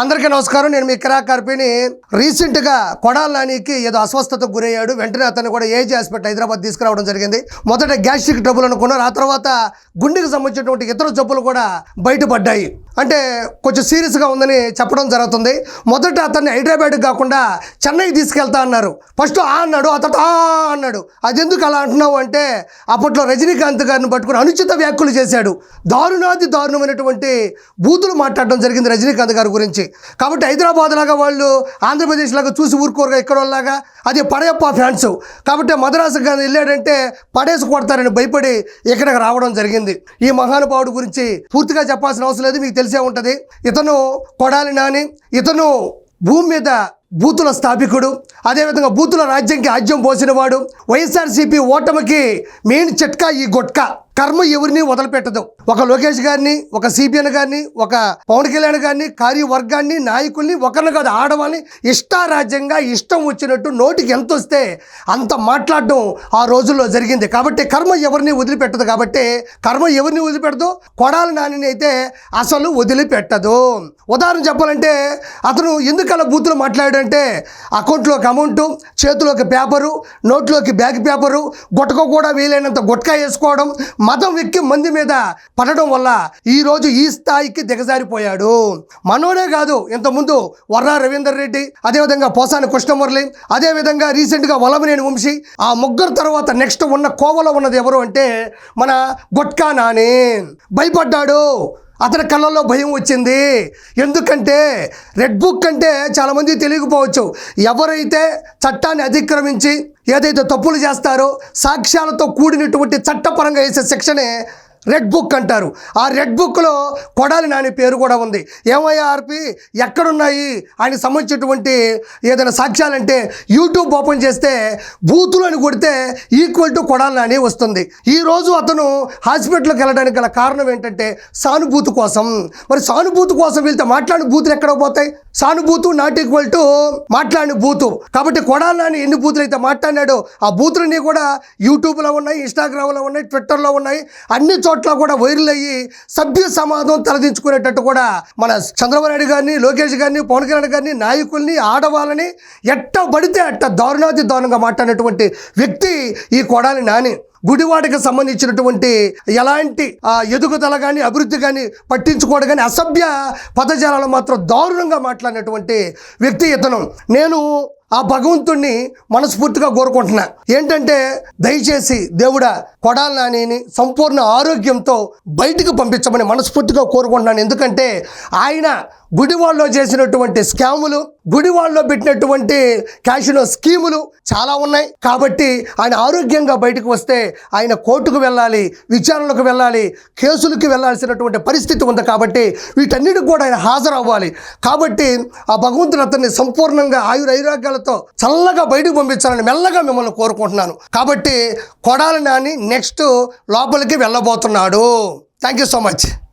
అందరికీ నమస్కారం. నేను మీ కిరా కార్పిని రీసెంట్గా కొడాల నానికి ఏదో అస్వస్థతకు గురయ్యాడు. వెంటనే అతను కూడా ఏజీ హాస్పిటల్ హైదరాబాద్ తీసుకురావడం జరిగింది. మొదట గ్యాస్ట్రిక్ ట్రబుల్ అనుకున్నారు. ఆ తర్వాత గుండెకి సంబంధించినటువంటి ఇతర జబ్బులు కూడా బయటపడ్డాయి. అంటే కొంచెం సీరియస్గా ఉందని చెప్పడం జరుగుతుంది. మొదట అతన్ని హైదరాబాద్ కాకుండా చెన్నై తీసుకెళ్తా అన్నారు. ఫస్ట్ ఆ అన్నాడు అతను ఆ అన్నాడు. అది ఎందుకు అలా అంటున్నావు? అంటే అప్పట్లో రజనీకాంత్ గారిని పట్టుకుని అనుచిత వ్యాఖ్యలు చేశాడు. దారుణాది దారుణమైనటువంటి బూతులు మాట్లాడడం జరిగింది రజనీకాంత్ గారి గురించి. కాబట్టి హైదరాబాద్ లాగా వాళ్ళు ఆంధ్రప్రదేశ్ లాగా చూసి ఊరుకోరుగా ఇక్కడ లాగా అది పడయప్ప ఫ్యాన్స్. కాబట్టి మద్రాసు కానీ వెళ్ళాడంటే పడేసి కొడతారని భయపడి ఇక్కడికి రావడం జరిగింది. ఈ మహానుభావుడు గురించి పూర్తిగా చెప్పాల్సిన అవసరం లేదు మీకు తెలిసే ఉంటుంది. ఇతను కొడాలి నాని ఇతను భూమి మీద బూతుల స్థాపికుడు అదేవిధంగా బూతుల రాజ్యంకి ఆజ్యం పోసినవాడు వైఎస్ఆర్సీపీ ఓటమికి మెయిన్ చిట్కా ఈ గొట్క. కర్మ ఎవరిని వదిలిపెట్టదు. ఒక లోకేష్ గారిని ఒక సిపిఎన్ గారిని ఒక పవన్ కళ్యాణ్ గారిని కార్యవర్గాన్ని నాయకుల్ని ఒకరిని కాదు ఆడవాళ్ళని ఇష్టారాజ్యంగా ఇష్టం వచ్చినట్టు నోటికి ఎంత వస్తే అంత మాట్లాడడం ఆ రోజుల్లో జరిగింది. కాబట్టి కర్మ ఎవరిని వదిలిపెట్టదు. కాబట్టి కర్మ ఎవరిని వదిలిపెట్టదు? కొడాలి నానిని అయితే అసలు వదిలిపెట్టదు. ఉదాహరణ చెప్పాలంటే అతను ఎందుకలా బూతులు మాట్లాడాడంటే అకౌంట్లోకి అమౌంట్ చేతిలోకి పేపరు నోట్లోకి బ్యాగ్ పేపరు గుట్టక కూడా వీలైనంత గుట్కా వేసుకోవడం మతం ఎక్కి మంది మీద పడడం వల్ల ఈరోజు ఈ స్థాయికి దిగజారిపోయాడు. మనోడే కాదు ఇంతకుముందు వర్రా రవీందర్ రెడ్డి అదేవిధంగా పోసాని కృష్ణమురళి అదేవిధంగా రీసెంట్గా వలమనేని వంశీ ఆ ముగ్గురు తర్వాత నెక్స్ట్ ఉన్న కోవలో ఉన్నది ఎవరు అంటే మన గుట్కా నాని. భయపడ్డాడు. అతని కళ్ళల్లో భయం వచ్చింది. ఎందుకంటే రెడ్ బుక్ అంటే చాలామంది తెలియకపోవచ్చు. ఎవరైతే చట్టాన్ని అతిక్రమించి ఏదైతే తప్పులు చేస్తారో సాక్ష్యాలతో కూడినటువంటి చట్టపరంగా వేసే శిక్షనే రెడ్ బుక్ అంటారు. ఆ రెడ్ బుక్లో కొడాలి నాని పేరు కూడా ఉంది. ఏమయ్యా ఆర్పి ఎక్కడున్నాయి? ఆయనకి సంబంధించినటువంటి ఏదైనా సాక్ష్యాలంటే యూట్యూబ్ ఓపెన్ చేస్తే బూతులను కొడితే ఈక్వల్ టు కొడాలి నాని వస్తుంది. ఈరోజు అతను హాస్పిటల్కి వెళ్ళడానికి గల కారణం ఏంటంటే సానుభూతి కోసం. మరి సానుభూతి కోసం వెళ్తే మాట్లాడిన బూతులు ఎక్కడ పోతాయి? సానుభూతు నాట్ ఈక్వల్ టు మాట్లాడిన బూతు. కాబట్టి కొడాలి నాని ఎన్ని బూతులు అయితే మాట్లాడినాడో ఆ బూతులన్నీ కూడా యూట్యూబ్లో ఉన్నాయి ఇన్స్టాగ్రామ్లో ఉన్నాయి ట్విట్టర్లో ఉన్నాయి అన్ని చోట్ల కూడా వైరల్ అయ్యి సభ్య సమాజం తలదించుకునేటట్టు కూడా మన చంద్రబాబు నాయుడు గారిని లోకేష్ గారిని పవన్ కళ్యాణ్ గారిని నాయకుల్ని ఆడవాళ్ళని ఎట్ట పడితే అట్ట దారుణాతి దారుణంగా మాట్లాడినటువంటి వ్యక్తి ఈ కొడాలి నాని. గుడివాడకి సంబంధించినటువంటి ఎలాంటి ఆ, ఎదుగుదల కానీ అభివృద్ధి కానీ పట్టించుకోవడం కానీ అసభ్య పదజాలాలు మాత్రం దారుణంగా మాట్లాడినటువంటి వ్యక్తి ఇతను. నేను ఆ భగవంతుణ్ణి మనస్ఫూర్తిగా కోరుకుంటున్నా. ఏంటంటే దయచేసి దేవుడా కొడాల నానిని సంపూర్ణ ఆరోగ్యంతో బయటికి పంపించమని మనస్ఫూర్తిగా కోరుకుంటున్నాను. ఎందుకంటే ఆయన గుడివాళ్ళలో చేసినటువంటి స్కాములు గుడివాళ్ళలో పెట్టినటువంటి క్యాషినో స్కీములు చాలా ఉన్నాయి. కాబట్టి ఆయన ఆరోగ్యంగా బయటకు వస్తే ఆయన కోర్టుకు వెళ్ళాలి విచారణలకు వెళ్ళాలి కేసులకు వెళ్ళాల్సినటువంటి పరిస్థితి ఉంది కాబట్టి వీటన్నిటికి కూడా ఆయన హాజరవ్వాలి. కాబట్టి ఆ భగవంతుడు అతన్ని సంపూర్ణంగా ఆయుర ఐరాగ్యాలతో చల్లగా బయటకు పంపించాలని మెల్లగా మిమ్మల్ని కోరుకుంటున్నాను. కాబట్టి కొడాలి నాని నెక్స్ట్ లోపలికి వెళ్ళబోతున్నాడు. Thank you so much